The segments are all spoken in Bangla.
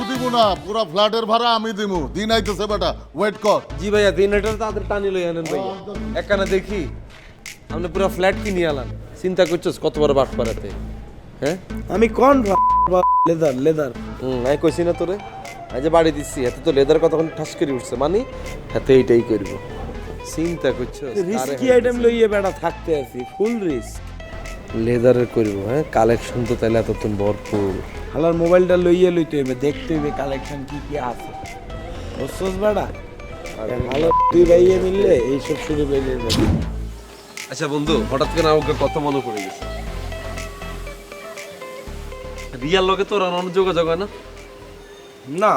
কিছু দিব না পুরা ফ্ল্যাটের ভাড়া আমি দিমু। দিন আইতেছে বেটা ওয়েট কর। জি ভাইয়া দিন এটা তাদের টানি লই আনেন ভাইয়া। একখানা দেখি আপনি পুরো ফ্ল্যাট কিনে আলান। চিন্তা করছস কত বড় বাট পারাতে হ্যাঁ? আমি কোন লেদার লেদার। হুম আমি কইছি না তোরে। আজ যে বাড়ি দিচ্ছি এত তো লেদার কথা ঠাস করে উঠছে। মানি হাতে এইটাই করব। চিন্তা করছস রিস্কি আইটেম লইয়ে বেড়া থাকতে আছি ফুল রিস্ক লেদারের করব হ্যাঁ? কালেকশন তো তাহলে এতক্ষণ ভরপুর। হালার মোবাইলটা লইয়ে লইতে হইবে দেখতে হইবে কালেকশন কি কি আছে। বুঝছস বেড়া ভালো তুই ভাইয়ে মিললে এইসব শুরু পেলে আচ্ছা বন্ধু হঠাৎ করে আমাকে কত মনে পড়ে গেছে। রিয়ার লগে তোর আর অন্য যোগাযোগ হয় না? না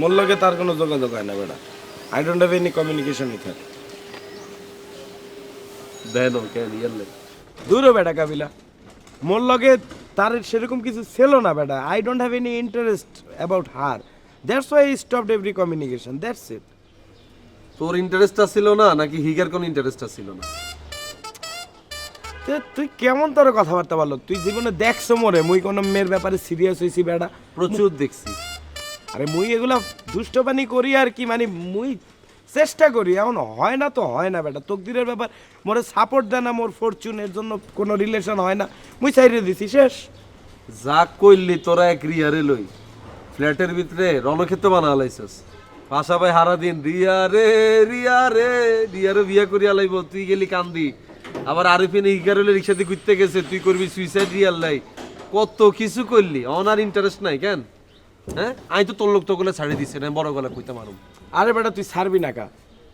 মোর লগে তার কোনো যোগাযোগ হয় না বেড়া I don't have any communication with her then কেন রিয়ার দূরও বেটা কাবিলা। মোর লগে তার সেরকম কিছু ছিল না বেটা। I don't have any interest about her that's why stopped every communication that's it তোর ইন্টারেস্টটা ছিল না নাকি হিগার কোনো ইন্টারেস্টটা ছিল না? তুই কেমন তোর কথাবার্তা বলো? তুই জীবনে দেখছ মোরে মুই কোনো মেয়ের ব্যাপারে সিরিয়াস হয়েছি বেটা। প্রচুর দেখছি। আরে মুই এগুলা দুষ্টপানি করি আর কি মানে মুই চেষ্টা করি এমন হয় না তো, হয় না বেটা। তকদিরের ব্যাপার, মোরে সাপোর্ট দেয় না, মোর ফরচুনের জন্য কোনো রিলেশন হয় না। মুই চাইরে দিছি, শেষ। যা কইলি, তোরা এক রিয়ারে লই। ফ্ল্যাটের ভিতরে রণক্ষেত্র বানা লাইছস। পাশা ভাই হারা দিন, রিয়া রে রিয়া রে রিয়ারে বিয়া করিয়া লাইব, তুই গেলি কান্দি। আবার আরিফিন হিগার হলে রিক্সা দিয়ে ঘুরতে গেছে, তুই করবি সুইসাইড রিয়াল লাই কত কিছু করলি অনার ইন্টারেস্ট নাই, কেন? হ্যাঁ? আমি তো তোর লোক তো গলে ছাড়ি দিছে, না, বড় গলা কইতে মারুম। আরে বেটা তুই ছাড়বি না কা।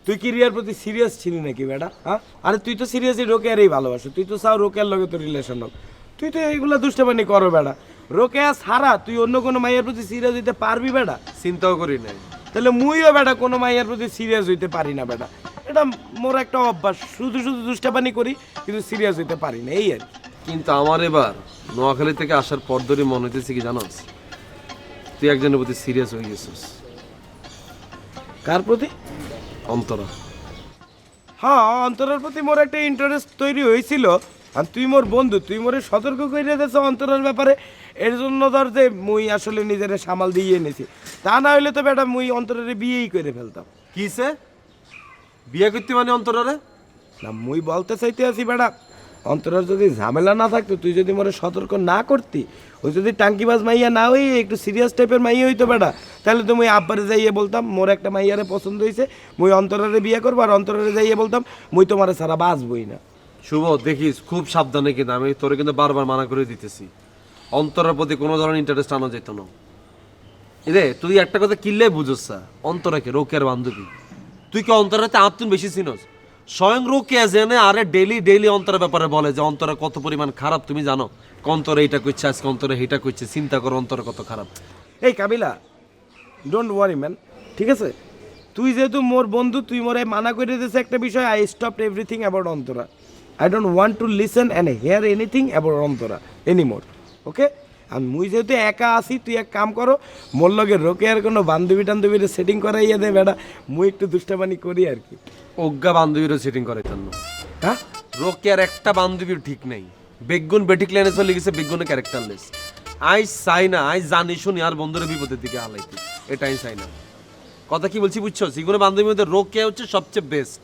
তুই কি রিয়ার প্রতি সিরিয়াস ছিলি নাকি বেটা হ্যাঁ? আরে তুই তো সিরিয়াসলি রোকেয়ারই ভালোবাসো। তুই তো চাও রোকেয়ার লগে তো রিলেশন হোক। তুই তো এইগুলা দুষ্টবানি করো বেটা। রোকেয়া ছাড়া তুই অন্য কোনো মাইয়ের প্রতি সিরিয়াস হইতে পারবি বেটা? চিন্তাও করি নাই। তাহলে মুইও বেটা কোনো মাইয়ের প্রতি সিরিয়াস হইতে পারি না বেটা। এটা মোর একটা অভ্যাস। শুধু শুধু দুষ্টাপানি করি কিন্তু সিরিয়াস হইতে পারি না এই আর। কিন্তু আমার এবার নোয়াখালী থেকে আসার পর ধরে মনে হইতেছে কি জানোস? তুই একজনের প্রতি সিরিয়াস হয়ে গেছিস। কার প্রতি? অন্তরা। হ্যাঁ অন্তরের প্রতি মোর একটা ইন্টারেস্ট তৈরি হয়েছিল। আর তুই মোর বন্ধু তুই মোরে সতর্ক করে দিয়েছ অন্তরের ব্যাপারে। এর জন্য ধর যে মুই আসলে নিজের সামাল দিয়ে এনেছি। তা না হইলে তো বেটা মুই অন্তরের বিয়েই করে ফেলতাম। কিসে? বিয়ে করতে মানে অন্তরারে? না মুই বলতে চাইতে আছি বেটা অন্তরের যদি ঝামেলা না থাকতো, তুই যদি মোরে সতর্ক না করতি, ওই যদি টাঙ্কিবাজ মাইয়া না হই একটু সিরিয়াস টাইপের মাইয়া হইতো বেটা, তাহলে তো মুই আব্বারে যাইয়ে বলতাম, মোর একটা মাইয়ারে পছন্দ হয়েছে মুই অন্তরারে বিয়ে করব আর অন্তরারে যাইয়ে বলতাম, মুই তোমারে ছাড়া বাঁচবই না। শুভ, দেখিস, খুব সাবধানে কিন্তু আমি তোরে কিন্তু বারবার মানা করে দিতেছি। অন্তরের প্রতি কোনো ধরনের ইন্টারেস্ট আনা যেত না। রে, তুই একটা কথা কিনলে বুঝোস অন্তরাকে রোকের বান্ধবী। তুই কি অন্তরাতে আত্মন বেশি চিনস? স্বয়ং রোকে জেনে আরে ডেলি ডেলি অন্তরের ব্যাপারে বলে যে অন্তরা কত পরিমাণ খারাপ, তুমি জানো। অন্তরে এইটা করছে, আজকে অন্তরে এইটা করছে, চিন্তা করো অন্তরে কত খারাপ। এই কাবিলা ডোন্ট ওয়ারি ম্যান ঠিক আছে? তুই যেহেতু মোর বন্ধু, তুই মোরে মানা করে দিয়েছে একটা বিষয় I stop everything about Antara. I don't want to listen and hear anything about Antara any anymore okay আর মুই যেহেতু একা আছি, তুই এক কাম করো, মোর লগে রোকে আর কোনো বান্ধবী টান্ধবীর সেটিং করাইয়া দে বেটা মুই একটু দুষ্টাবানি করি আর কি। অজ্ঞা বান্ধবীরও সেটিং করে তার হ্যাঁ? রোকে আর একটা বান্ধবীর ঠিক নেই। বেগুন বেটিক লাইনে চলে গেছে বেগুনে ক্যারেক্টারলেস আই চাই না আই জানি শুনি আর বন্ধুরা বিপদের দিকে আলাইতে এটাই চাই না। কথা কি বলছি বুঝছ? সিগুনে বান্ধবীর মধ্যে রোকে হচ্ছে সবচেয়ে বেস্ট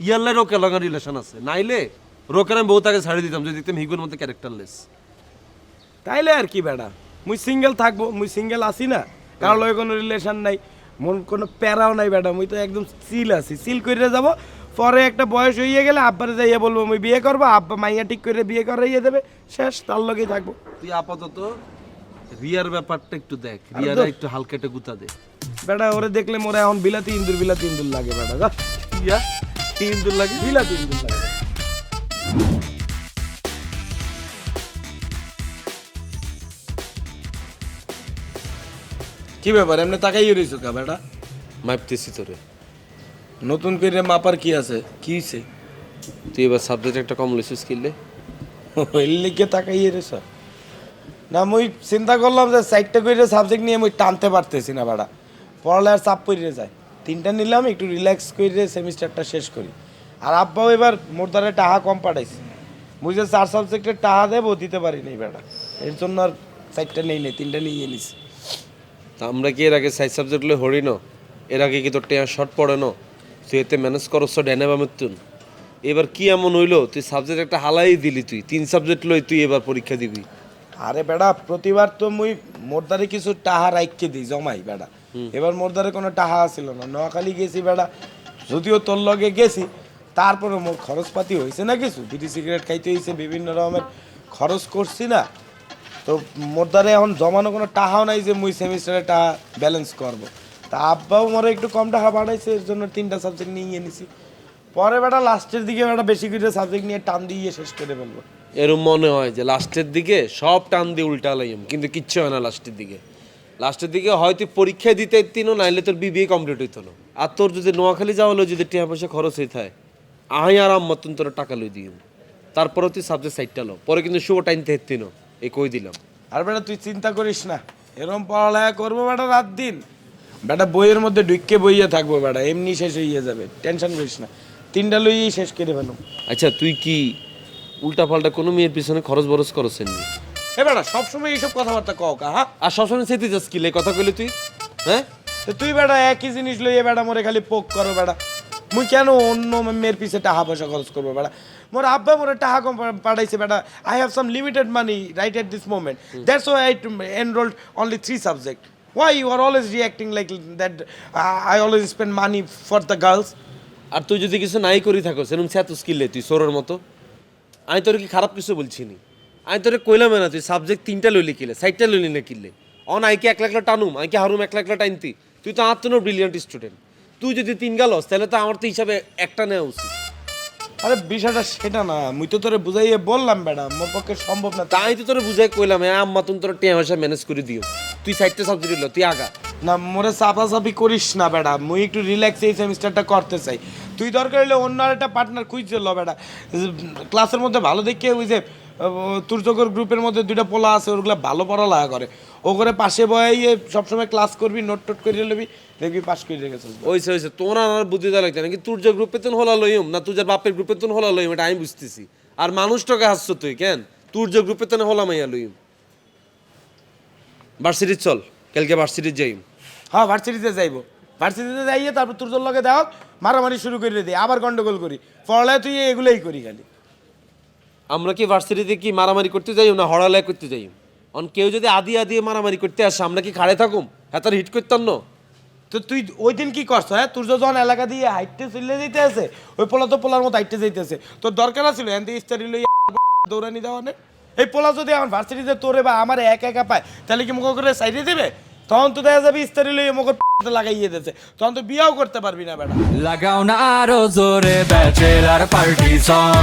ইয়ারলে রোকে লগা রিলেশন আছে। নাইলে রোকের আমি বহুত আগে ছাড়ি দিতাম যদি দেখতাম হিগুনের মধ্যে ক্যারেক্টারলেস তাইলে আর কি বেড়া? মুই সিঙ্গেল থাকব মুই সিঙ্গেল আছি না। কারোর লগে কোনো রিলেশন নাই। মন কোনো প্যারাও নাই বেটা মুই তো একদম সিল আছি। সিল করে যাব পরে একটা বয়স হইয়ে গেলে আব্বারে যাইয়া বলব মুই বিয়ে করব আব্বা মাইয়া ঠিক করে বিয়ে করাইয়া দেবে। শেষ তার লগেই থাকব। তুই আপাতত রিয়ার ব্যাপারটা একটু দেখ। রিয়ারা একটু হালকা একটা গুতা দে। বেটা ওরে দেখলে মোরে এখন বিলাতি ইন্দুর বিলাতি ইন্দুর লাগে বেটা যা। রিয়া তিন দূর লাগে? বিলাতি ইন্দুর লাগে। কি ব্যাপার? এমনি তাকাই রইছো কা বেটা? মাপতেছি তোরে। নতুন করে মাপার কি আছে? কি হইছে? তুই এবার সাবজেক্ট একটা কম লিসিস কিনলে ওই লিখে তাকাইয়ে রে না মুই চিন্তা করলাম যে সাইডটা করে সাবজেক্ট নিয়ে মুই টানতে পারতেছি না পড়ালে আর চাপ পড়ে যায়। তিনটা নিলাম একটু রিল্যাক্স করে সেমিস্টারটা শেষ করি। আর আব্বাও এবার মোর দ্বারা টাহা কম পাঠাইছে। মুই যে চার সাবজেক্টের টাহা দেবো দিতে পারি নাই বেটা। এর জন্য আর সাইডটা নেই নেই তিনটা নিয়ে নিছি। তা আমরা কি এর আগে সাইজ সাবজেক্ট লই হরি ন? এর আগে কি তোর টেয়া শর্ট পড়ে ন? তুই এতে ম্যানেজ ডেনে বা মৃত্যুন। এবার কি এমন হইল? তুই সাবজেক্ট একটা হালাই দিলি তুই। তিন সাবজেক্ট লই তুই এবার পরীক্ষা দিবি। আরে বেড়া প্রতিবার তো মুই মোরদারে কিছু টাহা রাইখকে দিই জমাই বেড়া। এবার মোরদারে কোনো টাহা ছিল না। নোয়াখালী গেছি বেড়া যদিও তোর লগে গেছি তারপরে মোর খরচপাতি হয়েছে না কিছু? বিড়ি সিগারেট খাইতে হয়েছে বিভিন্ন রকমের। খরচ করছি না। তো মোরদারে এখন জমানো কোনো টাহাও নাই যে মুই সেমিস্টারে টাহা ব্যালেন্স করব। তা আব্বাও মরে একটু কম টাকা বাড়াইছে এর জন্য তিনটা সাবজেক্ট নিয়ে নিছি। পরে বেটা লাস্টের দিকে বেটা বেশি করে সাবজেক্ট নিয়ে টান দিয়ে শেষ করে ফেলব। এরম মনে হয় যে লাস্টের দিকে সব টান দিয়ে উল্টা লাইম, কিন্তু কিচ্ছু হয় না লাস্টের দিকে। লাস্টের দিকে হয় তুই পরীক্ষা দিতে তিনো নাইলে তোর বিবিএ কমপ্লিট হইতো না। আর তোর যদি নোয়াখালী যাওয়া হলো, যদি টিয়া পয়সা খরচ হয়ে থাকে, আহাই আর আম্মা তুন তোর টাকা লই দিও তারপরে তুই সাবজেক্ট সাইডটা লো। পরে কিন্তু শুভ টাইনতে হেতিনো এই কই দিলাম? আর বেটা তুই চিন্তা করিস না এরম পড়ালেখা করব বেটা রাত দিন বেটা বইয়ের মধ্যে ঢুকে বইয়ে থাকব বেটা এমনি শেষ হয়ে যাবে টেনশন করিস না। তিনটা লইয়েই শেষ করে ফেলো আচ্ছা তুই কি উল্টা পাল্টা কোনো মেয়ের পিছনে খরচ বরচ করছেন এ বেটা সবসময় এইসব কথাবার্তা কও কা হ্যাঁ? আর সবসময় সেতে যাস কি লে কথা কইলে তুই? হ্যাঁ? তো তুই বেটা একই জিনিস লইয়ে বেটা মোরে খালি পোক করো বেটা। মুই কেন অন্য মেয়ের পিছে টাকা পয়সা খরচ করব বেটা? মোর আব্বা মোরে টাকা কম পাঠাইছে বেটা I have some limited money right at this moment that's why I enrolled only three subject why you are always reacting like that I always spend money for the girls আর তুই যদি কিছু নাই করি থাকো সেরকম সে এত স্কিল তুই সোরের মতো। আমি তোর কি খারাপ কিছু বলছি নি আমি তোরে কইলাম না তুই সাবজেক্ট তিনটা লইলি কিলে সাইডটা লইলি না কিনলে অন আইকে এক লাখলা টানুম? আইকে হারুম এক লাখলা টাইনতি? তুই তো আর তো ব্রিলিয়ান্ট স্টুডেন্ট তুই যদি তিন গালস তাহলে তো আমার তো হিসাবে একটা নেওয়া উচিত। আরে বিষয়টা সেটা না মুই তো তোরে বুঝাইয়ে বললাম বেটা মোর পক্ষে সম্ভব না। তাই তো তোরে বুঝাই কইলাম হ্যাঁ আম্মা তুমি তোর টিয়া পয়সা ম্যানেজ করে দিও। তুই সাইডটা সাবজেক্ট লো তুই আগা। না মোরে চাপাচাপি করিস না বেটা মুই একটু রিল্যাক্স এই সেমিস্টারটা করতে চাই। তুই দরকার হলে অন্য আরেকটা পার্টনার খুঁজছে ল বেটা ক্লাসের মধ্যে ভালো দেখে ওই যে তুর্যকর গ্রুপের মধ্যে দুইটা পোলা আছে ওগুলা ভালো পড়া পড়ালেখা করে। ও করে পাশে বয়ে সবসময় ক্লাস করবি নোট টোট করে নেবি দেখবি পাস করে রেখেছিস ওইসে ওইসে তোর আর বুদ্ধি দেওয়া লাগছে নাকি তোর যে গ্রুপে তুন হলা লইম না তুই যে বাপের গ্রুপে তুন হলা লইম এটা আমি বুঝতেছি। আর মানুষটাকে হাসছ তুই কেন? তোর যে গ্রুপে তুন হলা মাইয়া লইম। ভার্সিটি চল কালকে ভার্সিটি যাইম। হ্যাঁ ভার্সিটিতে যাইবো। ভার্সিটিতে যাইয়ে তারপর তোর লগে দেওয়া মারামারি শুরু করে দিই আবার গন্ডগোল করি। পড়ালে তুই এগুলোই করি খালি। আমরা কি ভার্সিটিতে কি মারামারি করতে যাইম না হড়ালয় করতে যাইম? অন কেউ যদি আদি আদি মারামারি করতে আসে আমরা কি খাড়ে থাকুম? হ্যাঁ তার হিট করতাম না। তো তুই ওই দিন কি করছ হ্যাঁ? তোর যখন এলাকা দিয়ে হাইটে চলে যেতে আছে ওই পোলা তো পোলার মতো হাইটে যাইতেছে। তোর দরকার আছিল এন দিয়ে ইস্তারি লই দৌড়ানি দেওয়া নে? এই পোলা যদি আমার ভার্সিটিতে তোরে বা আমার এক একা পায় তাহলে কি মুখ করে সাইডে দেবে? তখন তো দেখা যাবে ইস্তারি লই মুখ লাগাইয়ে দিয়েছে তখন তো বিয়াও করতে পারবি না বেটা। লাগাও না আরও জোরে ব্যাচেলার পার্টি সং